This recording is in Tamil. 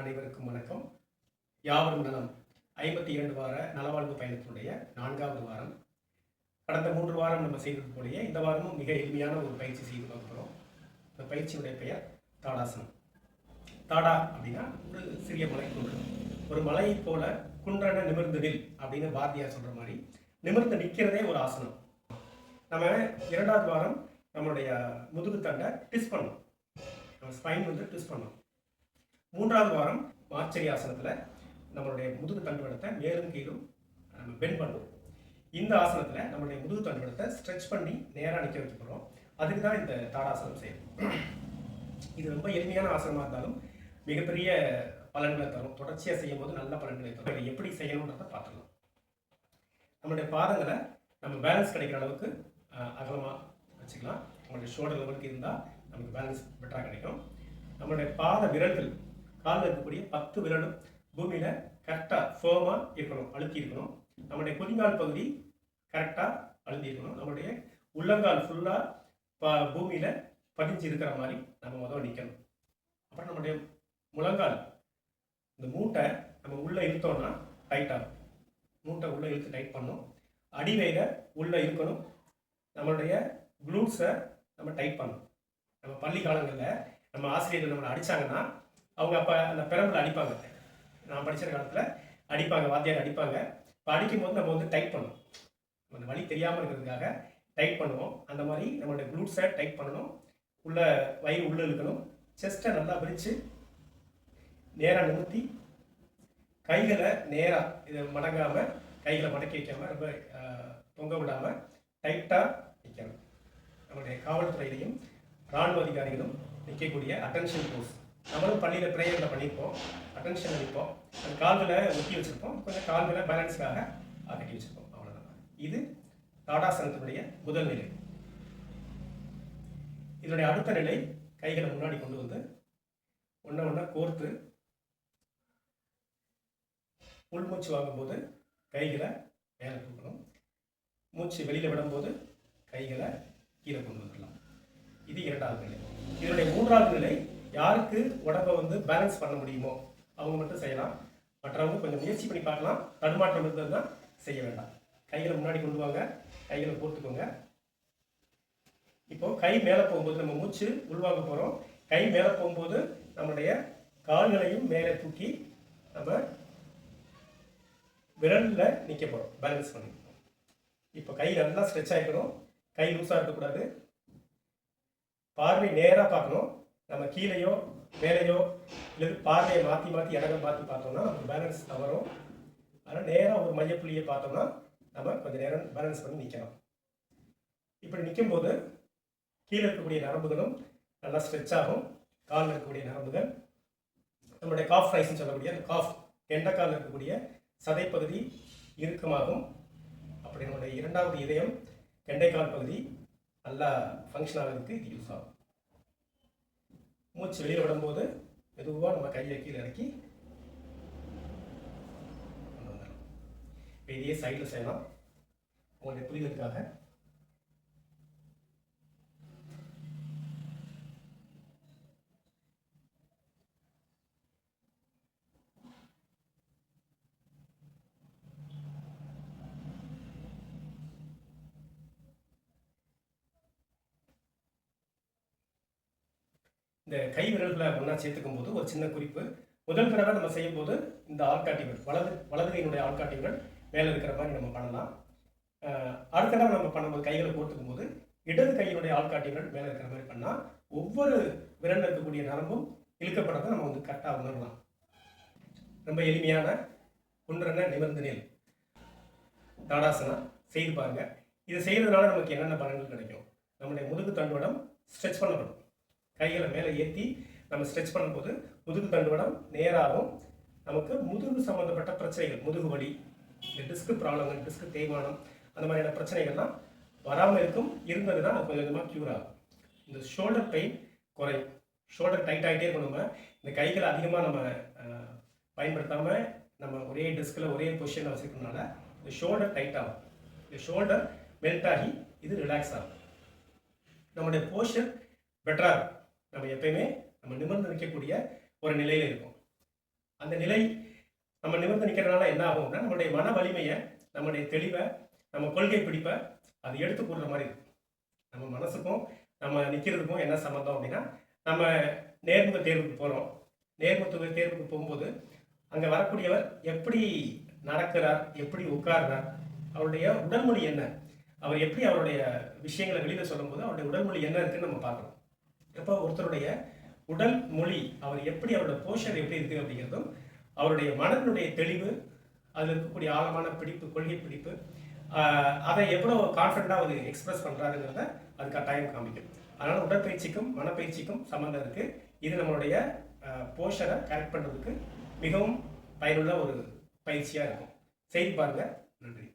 அனைவருக்கும் வணக்கம். யாவரும் நலம் ஐம்பத்தி இரண்டு வார நலவாழ்வு பயணத்தினுடைய நான்காவது வாரம். கடந்த மூன்று வாரம் நம்ம செய்தது போலயே இந்த வாரமும் மிக எளிமையான ஒரு பயிற்சி செய்து பார்க்குறோம். இந்த பயிற்சியுடைய பெயர் தாடாசனம். தாடா அப்படின்னா ஒரு சிறிய மலை குன்று ஒரு மலையை போல குன்றன நிமிர்ந்து நில் அப்படின்னு பாரதியார் சொல்ற மாதிரி நிமிர்ந்து நிற்கிறதே ஒரு ஆசனம். நம்ம இரண்டாவது வாரம் நம்மளுடைய முதுகு தண்டை டிஸ் பண்ணோம் நம்ம ஸ்பைன் வந்து டிஸ் பண்ணோம் மூன்றாவது வாரம் மார்ச்சரி ஆசனத்தில் நம்மளுடைய முதுகு தண்டுவடத்தை மேலும் கீழும் நம்ம பெண்ட் பண்ணுவோம். இந்த ஆசனத்தில் நம்மளுடைய முதுகு தண்டுவடத்தை ஸ்ட்ரெச் பண்ணி நேராக நிற்க வைக்க போகிறோம் அதுக்கு தான் இந்த தாடாசனம் செய்யணும். இது ரொம்ப எளிமையான ஆசனமாக இருந்தாலும் மிகப்பெரிய பலன்களை தரும். தொடர்ச்சியாக செய்யும் போது நல்ல பலன்களை தரும். இதை எப்படி செய்யணுன்றதை பார்த்துக்கலாம். நம்மளுடைய பாதங்களை நம்ம பேலன்ஸ் கிடைக்கிற அளவுக்கு அகலமாக வச்சுக்கலாம். நம்மளுடைய ஷோல்டர் லெவலுக்கு இருந்தால் நமக்கு பேலன்ஸ் பெட்டராக கிடைக்கும். நம்மளுடைய பாத விரல்கள் காலில் இருக்கக்கூடிய பத்து விரலும் பூமியில் கரெக்டாக ஃபோமாக இருக்கணும் அழுத்தி இருக்கணும் நம்மளுடைய குதிங்கால் பகுதி கரெக்டாக அழுத்தி இருக்கணும் நம்மளுடைய உள்ளங்கால் ஃபுல்லாக ப பூமியில் பதிஞ்சு இருக்கிற மாதிரி நம்ம முதல்ல நிற்கணும் அப்புறம் நம்மளுடைய முழங்கால் இந்த மூட்டை நம்ம உள்ளே இழுத்தோம்னா டைட் ஆகும். மூட்டை உள்ளே இழுத்து டைட் பண்ணும். அடிவேக உள்ளே இருக்கணும். நம்மளுடைய குளூட்ஸை நம்ம டைட் பண்ணணும் நம்ம பள்ளி காலங்களில் நம்ம ஆசிரியர்கள் நம்மளை அடித்தாங்கன்னா அவங்க அப்போ அந்த பெரம்பில் அடிப்பாங்க. நான் படித்த காலத்தில் அடிப்பாங்க வாத்தியார் அடிப்பாங்க. இப்போ அடிக்கும்போது நம்ம வந்து டைட் பண்ணணும் அந்த வழி தெரியாமல் இருக்கிறதுக்காக டைட் பண்ணுவோம். அந்த மாதிரி நம்மளோட குளூட்ஸை டைட் பண்ணணும். உள்ள வயிறு உள்ளே இழுக்கணும். செஸ்ட்டை நல்லா பிரித்து நேராக நிறுத்தி கைகளை நேராக இதை மடங்காமல் கைகளை மடக்கி வைக்காமல் ரொம்ப தொங்க விடாமல் டைட்டாக நிற்கணும் நம்மளுடைய காவல்துறையிலையும் ராணுவ அதிகாரிகளும் நிற்கக்கூடிய அட்டென்ஷன் போஸ் நம்மளும் பள்ளியில் ப்ரேயரில் பண்ணியிருப்போம் அட்டென்ஷன் நிற்போம் அந்த கால்களை ஒட்டி வச்சுருப்போம். கொஞ்சம் கால்களை பேலன்ஸ்க்காக கட்டி வச்சுருப்போம். அவ்வளோதான் இது தாடாசனத்தினுடைய முதல் நிலை. இதனுடைய அடுத்த நிலை கைகளை முன்னாடி கொண்டு வந்து ஒன்றை ஒன்றா கோர்த்து உள்மூச்சு வாங்கும்போது கைகளை மேலே தூக்கணும் மூச்சு வெளியில் விடும்போது கைகளை கீழே கொண்டு வந்துடலாம். இது இரண்டாவது நிலை. இதனுடைய மூன்றாவது நிலை யாருக்கு உடம்பை வந்து பேலன்ஸ் பண்ண முடியுமோ அவங்க மட்டும் செய்யலாம். மற்றவங்க கொஞ்சம் முயற்சி பண்ணி பார்க்கலாம். தடுமாற்றம் இருந்ததுன்னா செய்ய வேண்டாம். கைகளை முன்னாடி கொண்டு வாங்க. கைகளை போட்டுக்கோங்க. இப்போ கை மேலே போகும்போது நம்ம மூச்சு உள்வாங்க போகிறோம் கை மேலே போகும்போது நம்மளுடைய கால்களையும் மேலே தூக்கி நம்ம விரலில் நிற்க போகிறோம் பேலன்ஸ் பண்ணி. இப்போ கை நல்லா ஸ்ட்ரெச் ஆகிக்கணும் கை லூஸாக இருக்கக்கூடாது. பார்வை நேராக பார்க்கணும். நம்ம கீழேயோ மேலேயோ இல்லை பார்வையை மாற்றி மாற்றி இடங்கள் மாற்றி பார்த்தோம்னா நமக்கு பேலன்ஸ் தவறும். அதனால் நேராக ஒரு மையப்புள்ளியை பார்த்தோம்னா நம்ம கொஞ்சம் நேரம் பேலன்ஸ் பண்ணி நிற்கலாம் இப்படி நிற்கும்போது கீழே இருக்கக்கூடிய நரம்புகளும் நல்லா ஸ்ட்ரெச் ஆகும். காலில் இருக்கக்கூடிய நரம்புகள். நம்மளுடைய காஃப் ரைஸ்ன்னு சொல்லக்கூடிய அந்த காஃப் கெண்டைக்காலில் இருக்கக்கூடிய சதைப்பகுதி இறுக்கமாகும். அப்படி நம்மளுடைய இரண்டாவது இதயம் கெண்டைக்கால் பகுதி நல்லா ஃபங்க்ஷன் ஆகிறதுக்கு இது யூஸ் ஆகும். மூச்சு வெளியில் விடும்போது மெதுவாக நம்ம கையை கீழே இறக்கி கொண்டு வந்துடலாம் இப்போ இதையே சைடில் செய்யலாம். உங்களுடைய புரிதலுக்காக இந்த கை விரல்களை ஒன்றா சேர்த்துக்கும் போது ஒரு சின்ன குறிப்பு. முதல் தடவை நம்ம செய்யும் போது இந்த ஆள்காட்டி விரல் வலது வலது கையினுடைய ஆள்காட்டி விரல் மேலே இருக்கிற மாதிரி நம்ம பண்ணலாம். அடுத்த தடவை நம்ம பண்ணும்போது கைகளை போட்டுக்கும் போது இடது கையினுடைய ஆள்காட்டி விரல் மேலே இருக்கிற மாதிரி பண்ணால் ஒவ்வொரு விரலில் இருக்கக்கூடிய நரம்பும் இழுக்கப்படுறதை நம்ம வந்து கரெக்டாக உணரலாம். ரொம்ப எளிமையான ஒன்றரை நிமிர்ந்து நில். தாடாசனா செய்து பாருங்க. இதை செய்கிறதுனால நமக்கு என்னென்ன பலன்கள் கிடைக்கும்? நம்முடைய முதுகு தண்டுவடம் ஸ்ட்ரெச் பண்ணப்படும். கைகளை மேலே ஏற்றி நம்ம ஸ்ட்ரெச் பண்ணும்போது முதுகு தண்டுவடம் நேராகும். நமக்கு முதுகு சம்மந்தப்பட்ட பிரச்சனைகள் முதுகு வலி இந்த டிஸ்க் ப்ராப்ளங்கள் டிஸ்க் தேய்மானம் அந்த மாதிரியான பிரச்சனைகள்லாம் வராமல் இருக்கும். இருந்ததுன்னா கொஞ்சம் கொஞ்சமாக க்யூர் ஆகும். இந்த ஷோல்டர் பெயின் குறையும். ஷோல்டர் டைட் ஆகிட்டே இருக்கும் நம்ம. இந்த கைகளை அதிகமாக நம்ம பயன்படுத்தாமல் நம்ம ஒரே டிஸ்கில் ஒரே பொசிஷனில் வச்சுருக்கனால இந்த ஷோல்டர் டைட் ஆகும். இந்த ஷோல்டர் மெல்ட் ஆகி இது ரிலாக்ஸ் ஆகும். நம்மளுடைய போஸ்டர் பெட்டராக இருக்கும் நம்ம எப்பயுமே நம்ம நிமிர்ந்து நிற்கக்கூடிய ஒரு நிலையில் இருக்கும். அந்த நிலை நம்ம நிமிர்ந்து நிற்கிறதுனால என்ன ஆகும்னா நம்மளுடைய மன வலிமையை நம்மளுடைய தெளிவை நம்ம கொள்கை பிடிப்பை அது எடுத்து கூடுற மாதிரி இருக்கும். நம்ம மனசுக்கும் நம்ம நிற்கிறதுக்கும் என்ன சம்மந்தம் அப்படின்னா நம்ம நேர்முக தேர்வுக்கு போகிறோம் நேர்முக தேர்வுக்கு போகும்போது அங்கே வரக்கூடியவர் எப்படி நடக்கிறார் எப்படி உட்கார்றார் அவருடைய உடல்மொழி என்ன அவர் எப்படி அவருடைய விஷயங்களை வெளியில் சொல்லும்போது அவருடைய உடல்மொழி என்ன இருக்குன்னு நம்ம பார்க்கணும். அப்போ ஒருத்தருடைய உடல் மொழி அவர் எப்படி அவரோட போஷர் எப்படி இருக்குது அப்படிங்கிறதும் அவருடைய மனதினுடைய தெளிவு அதில் இருக்கக்கூடிய ஆழமான பிடிப்பு கொள்கை பிடிப்பு அதை எவ்வளோ கான்ஃபிடண்டாக அவர் எக்ஸ்பிரஸ் பண்ணுறாருங்கிறத அது கட்டாயம் காமிக்கும். அதனால் உடற்பயிற்சிக்கும் மனப்பயிற்சிக்கும் சம்மந்தம் இருக்குது இது நம்மளுடைய போஷரை கரெக்ட் பண்ணுறதுக்கு மிகவும் பயனுள்ள ஒரு பயிற்சியாக இருக்கும். செய்து பாருங்கள் நன்றி.